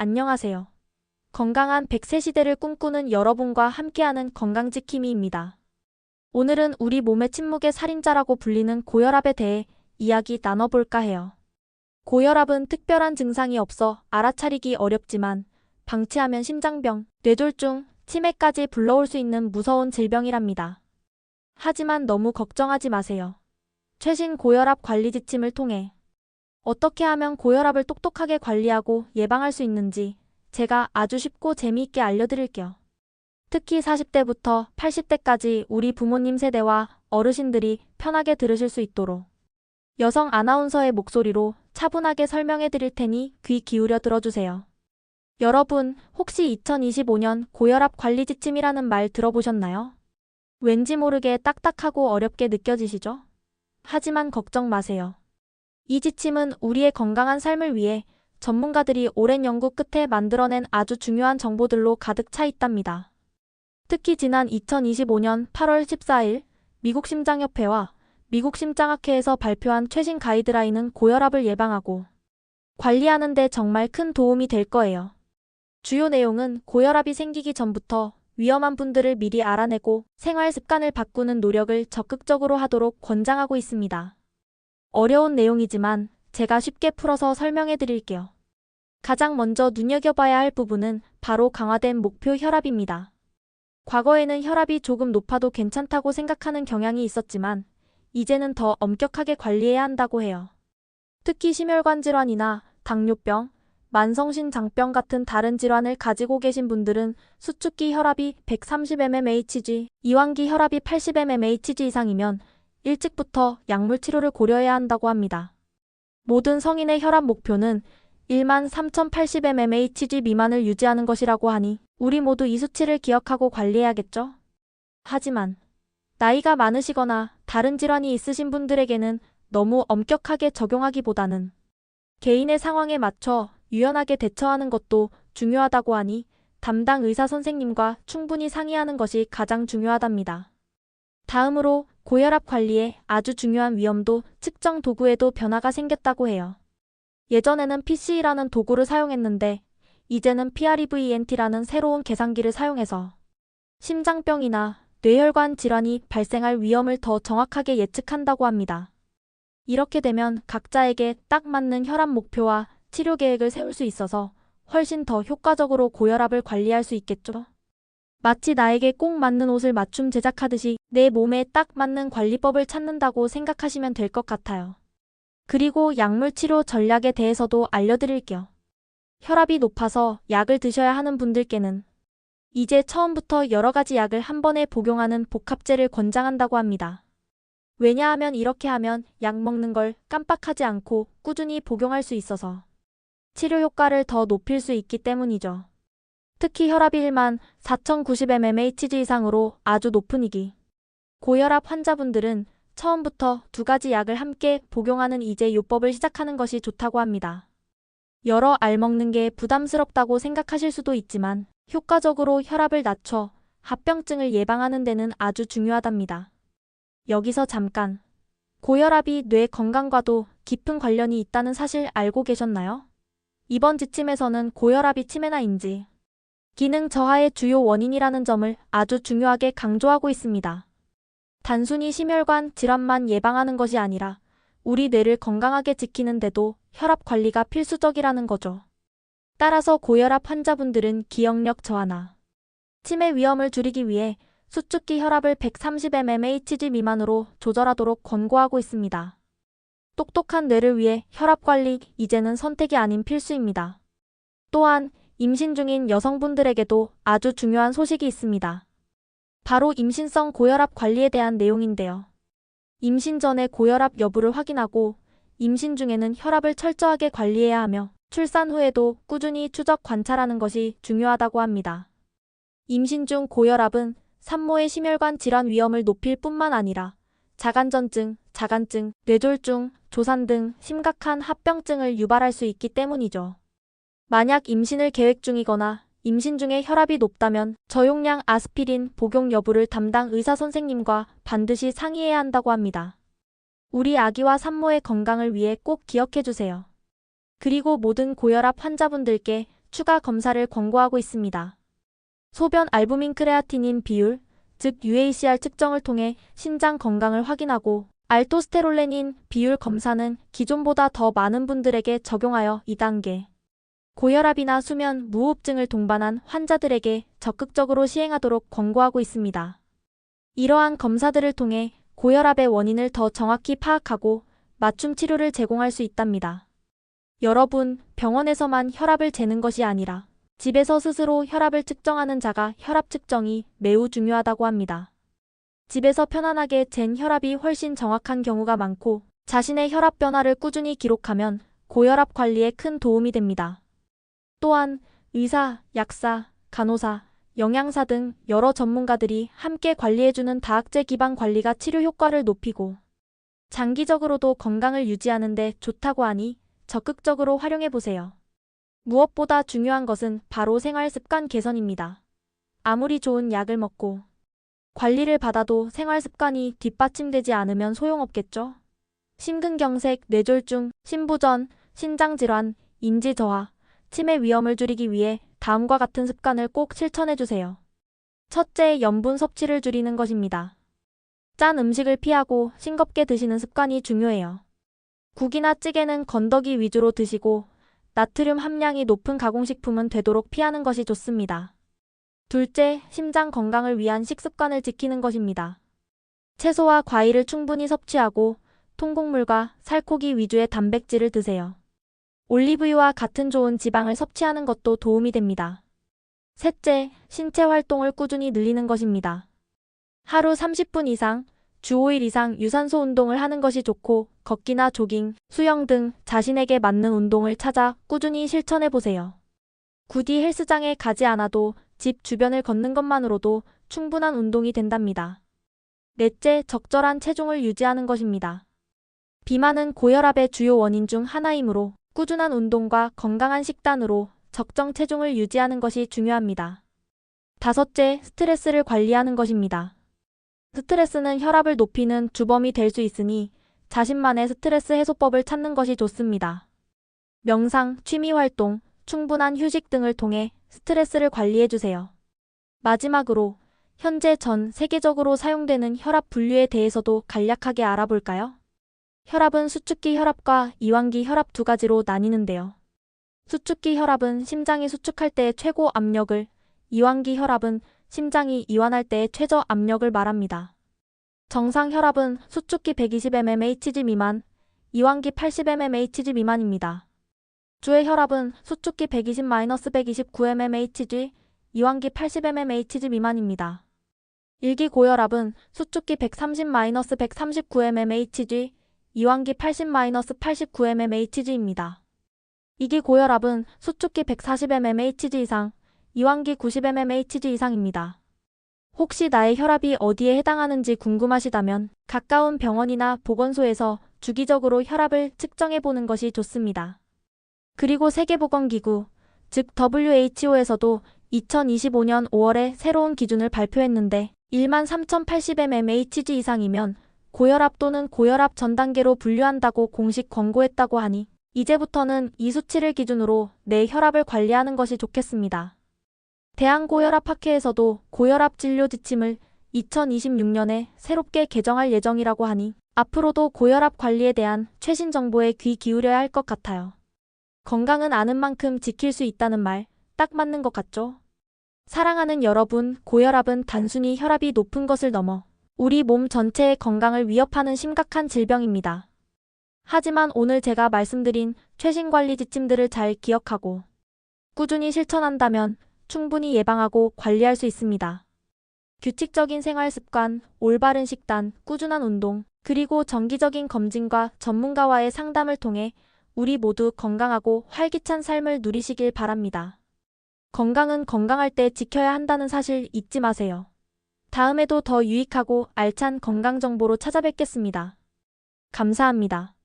안녕하세요. 건강한 100세 시대를 꿈꾸는 여러분과 함께하는 건강지킴이입니다. 오늘은 우리 몸의 침묵의 살인자라고 불리는 고혈압에 대해 이야기 나눠볼까 해요. 고혈압은 특별한 증상이 없어 알아차리기 어렵지만 방치하면 심장병, 뇌졸중, 치매까지 불러올 수 있는 무서운 질병이랍니다. 하지만 너무 걱정하지 마세요. 최신 고혈압 관리 지침을 통해 어떻게 하면 고혈압을 똑똑하게 관리하고 예방할 수 있는지 제가 아주 쉽고 재미있게 알려드릴게요. 특히 40대부터 80대까지 우리 부모님 세대와 어르신들이 편하게 들으실 수 있도록 여성 아나운서의 목소리로 차분하게 설명해 드릴 테니 귀 기울여 들어주세요. 여러분, 혹시 2025년 고혈압 관리 지침이라는 말 들어보셨나요? 왠지 모르게 딱딱하고 어렵게 느껴지시죠? 하지만 걱정 마세요. 이 지침은 우리의 건강한 삶을 위해 전문가들이 오랜 연구 끝에 만들어낸 아주 중요한 정보들로 가득 차 있답니다. 특히 지난 2025년 8월 14일 미국 심장협회와 미국 심장학회에서 발표한 최신 가이드라인은 고혈압을 예방하고 관리하는 데 정말 큰 도움이 될 거예요. 주요 내용은 고혈압이 생기기 전부터 위험한 분들을 미리 알아내고 생활 습관을 바꾸는 노력을 적극적으로 하도록 권장하고 있습니다. 어려운 내용이지만 제가 쉽게 풀어서 설명해 드릴게요. 가장 먼저 눈여겨봐야 할 부분은 바로 강화된 목표 혈압입니다. 과거에는 혈압이 조금 높아도 괜찮다고 생각하는 경향이 있었지만 이제는 더 엄격하게 관리해야 한다고 해요. 특히 심혈관 질환이나 당뇨병, 만성신 장병 같은 다른 질환을 가지고 계신 분들은 수축기 혈압이 130mmHg, 이완기 혈압이 80mmHg 이상이면 일찍부터 약물 치료를 고려해야 한다고 합니다. 모든 성인의 혈압 목표는 1만 3080mmHg 미만을 유지하는 것이라고 하니 우리 모두 이 수치를 기억하고 관리해야겠죠? 하지만 나이가 많으시거나 다른 질환이 있으신 분들에게는 너무 엄격하게 적용하기보다는 개인의 상황에 맞춰 유연하게 대처하는 것도 중요하다고 하니 담당 의사 선생님과 충분히 상의하는 것이 가장 중요하답니다. 다음으로 고혈압 관리에 아주 중요한 위험도 측정 도구에도 변화가 생겼다고 해요. 예전에는 PC라는 도구를 사용했는데 이제는 PREVENT라는 새로운 계산기를 사용해서 심장병이나 뇌혈관 질환이 발생할 위험을 더 정확하게 예측한다고 합니다. 이렇게 되면 각자에게 딱 맞는 혈압 목표와 치료 계획을 세울 수 있어서 훨씬 더 효과적으로 고혈압을 관리할 수 있겠죠. 마치 나에게 꼭 맞는 옷을 맞춤 제작하듯이 내 몸에 딱 맞는 관리법을 찾는다고 생각하시면 될 것 같아요. 그리고 약물 치료 전략에 대해서도 알려드릴게요. 혈압이 높아서 약을 드셔야 하는 분들께는 이제 처음부터 여러 가지 약을 한 번에 복용하는 복합제를 권장한다고 합니다. 왜냐하면 이렇게 하면 약 먹는 걸 깜빡하지 않고 꾸준히 복용할 수 있어서 치료 효과를 더 높일 수 있기 때문이죠. 특히 혈압이 1만 4090mmHg 이상으로 아주 높은 이기. 고혈압 환자분들은 처음부터 두 가지 약을 함께 복용하는 이제 요법을 시작하는 것이 좋다고 합니다. 여러 알 먹는 게 부담스럽다고 생각하실 수도 있지만 효과적으로 혈압을 낮춰 합병증을 예방하는 데는 아주 중요하답니다. 여기서 잠깐. 고혈압이 뇌 건강과도 깊은 관련이 있다는 사실 알고 계셨나요? 이번 지침에서는 고혈압이 치매나 인지, 기능 저하의 주요 원인이라는 점을 아주 중요하게 강조하고 있습니다. 단순히 심혈관 질환만 예방하는 것이 아니라 우리 뇌를 건강하게 지키는데도 혈압 관리가 필수적이라는 거죠. 따라서 고혈압 환자분들은 기억력 저하나 치매 위험을 줄이기 위해 수축기 혈압을 130mmHg 미만으로 조절하도록 권고하고 있습니다. 똑똑한 뇌를 위해 혈압 관리 이제는 선택이 아닌 필수입니다. 또한 임신 중인 여성분들에게도 아주 중요한 소식이 있습니다. 바로 임신성 고혈압 관리에 대한 내용인데요. 임신 전에 고혈압 여부를 확인하고 임신 중에는 혈압을 철저하게 관리해야 하며 출산 후에도 꾸준히 추적 관찰하는 것이 중요하다고 합니다. 임신 중 고혈압은 산모의 심혈관 질환 위험을 높일 뿐만 아니라 자간전증, 자간증, 뇌졸중, 조산 등 심각한 합병증을 유발할 수 있기 때문이죠. 만약 임신을 계획 중이거나 임신 중에 혈압이 높다면 저용량 아스피린 복용 여부를 담당 의사 선생님과 반드시 상의해야 한다고 합니다. 우리 아기와 산모의 건강을 위해 꼭 기억해 주세요. 그리고 모든 고혈압 환자분들께 추가 검사를 권고하고 있습니다. 소변 알부민 크레아티닌 비율, 즉 UACR 측정을 통해 신장 건강을 확인하고 알토스테롤레닌 비율 검사는 기존보다 더 많은 분들에게 적용하여 2단계 고혈압이나 수면 무호흡증을 동반한 환자들에게 적극적으로 시행하도록 권고하고 있습니다. 이러한 검사들을 통해 고혈압의 원인을 더 정확히 파악하고 맞춤 치료를 제공할 수 있답니다. 여러분, 병원에서만 혈압을 재는 것이 아니라 집에서 스스로 혈압을 측정하는 자가 혈압 측정이 매우 중요하다고 합니다. 집에서 편안하게 잰 혈압이 훨씬 정확한 경우가 많고 자신의 혈압 변화를 꾸준히 기록하면 고혈압 관리에 큰 도움이 됩니다. 또한 의사, 약사, 간호사, 영양사 등 여러 전문가들이 함께 관리해주는 다학제 기반 관리가 치료 효과를 높이고 장기적으로도 건강을 유지하는 데 좋다고 하니 적극적으로 활용해 보세요. 무엇보다 중요한 것은 바로 생활 습관 개선입니다. 아무리 좋은 약을 먹고 관리를 받아도 생활 습관이 뒷받침되지 않으면 소용없겠죠? 심근경색, 뇌졸중, 심부전, 신장질환, 인지저하, 치매 위험을 줄이기 위해 다음과 같은 습관을 꼭 실천해 주세요. 첫째, 염분 섭취를 줄이는 것입니다. 짠 음식을 피하고 싱겁게 드시는 습관이 중요해요. 국이나 찌개는 건더기 위주로 드시고 나트륨 함량이 높은 가공식품은 되도록 피하는 것이 좋습니다. 둘째, 심장 건강을 위한 식습관을 지키는 것입니다. 채소와 과일을 충분히 섭취하고 통곡물과 살코기 위주의 단백질을 드세요. 올리브유와 같은 좋은 지방을 섭취하는 것도 도움이 됩니다. 셋째, 신체 활동을 꾸준히 늘리는 것입니다. 하루 30분 이상, 주 5일 이상 유산소 운동을 하는 것이 좋고 걷기나 조깅, 수영 등 자신에게 맞는 운동을 찾아 꾸준히 실천해 보세요. 굳이 헬스장에 가지 않아도 집 주변을 걷는 것만으로도 충분한 운동이 된답니다. 넷째, 적절한 체중을 유지하는 것입니다. 비만은 고혈압의 주요 원인 중 하나이므로 꾸준한 운동과 건강한 식단으로 적정 체중을 유지하는 것이 중요합니다. 다섯째, 스트레스를 관리하는 것입니다. 스트레스는 혈압을 높이는 주범이 될 수 있으니 자신만의 스트레스 해소법을 찾는 것이 좋습니다. 명상, 취미 활동, 충분한 휴식 등을 통해 스트레스를 관리해 주세요. 마지막으로 현재 전 세계적으로 사용되는 혈압 분류에 대해서도 간략하게 알아볼까요? 혈압은 수축기 혈압과 이완기 혈압 두 가지로 나뉘는데요. 수축기 혈압은 심장이 수축할 때의 최고 압력을, 이완기 혈압은 심장이 이완할 때의 최저 압력을 말합니다. 정상 혈압은 수축기 120mmHg 미만, 이완기 80mmHg 미만입니다. 주의 혈압은 수축기 120-129mmHg, 이완기 80mmHg 미만입니다. 일기 고혈압은 수축기 130-139mmHg, 이완기 80-89mmHg입니다. 이기 고혈압은 수축기 140mmHg 이상, 이완기 90mmHg 이상입니다. 혹시 나의 혈압이 어디에 해당하는지 궁금하시다면 가까운 병원이나 보건소에서 주기적으로 혈압을 측정해 보는 것이 좋습니다. 그리고 세계보건기구, 즉 WHO에서도 2025년 5월에 새로운 기준을 발표했는데 1만 3080mmHg 이상이면 고혈압 또는 고혈압 전 단계로 분류한다고 공식 권고했다고 하니 이제부터는 이 수치를 기준으로 내 혈압을 관리하는 것이 좋겠습니다. 대한고혈압학회에서도 고혈압 진료 지침을 2026년에 새롭게 개정할 예정이라고 하니 앞으로도 고혈압 관리에 대한 최신 정보에 귀 기울여야 할 것 같아요. 건강은 아는 만큼 지킬 수 있다는 말 딱 맞는 것 같죠? 사랑하는 여러분, 고혈압은 단순히 혈압이 높은 것을 넘어 우리 몸 전체의 건강을 위협하는 심각한 질병입니다. 하지만 오늘 제가 말씀드린 최신 관리 지침들을 잘 기억하고 꾸준히 실천한다면 충분히 예방하고 관리할 수 있습니다. 규칙적인 생활 습관, 올바른 식단, 꾸준한 운동, 그리고 정기적인 검진과 전문가와의 상담을 통해 우리 모두 건강하고 활기찬 삶을 누리시길 바랍니다. 건강은 건강할 때 지켜야 한다는 사실 잊지 마세요. 다음에도 더 유익하고 알찬 건강 정보로 찾아뵙겠습니다. 감사합니다.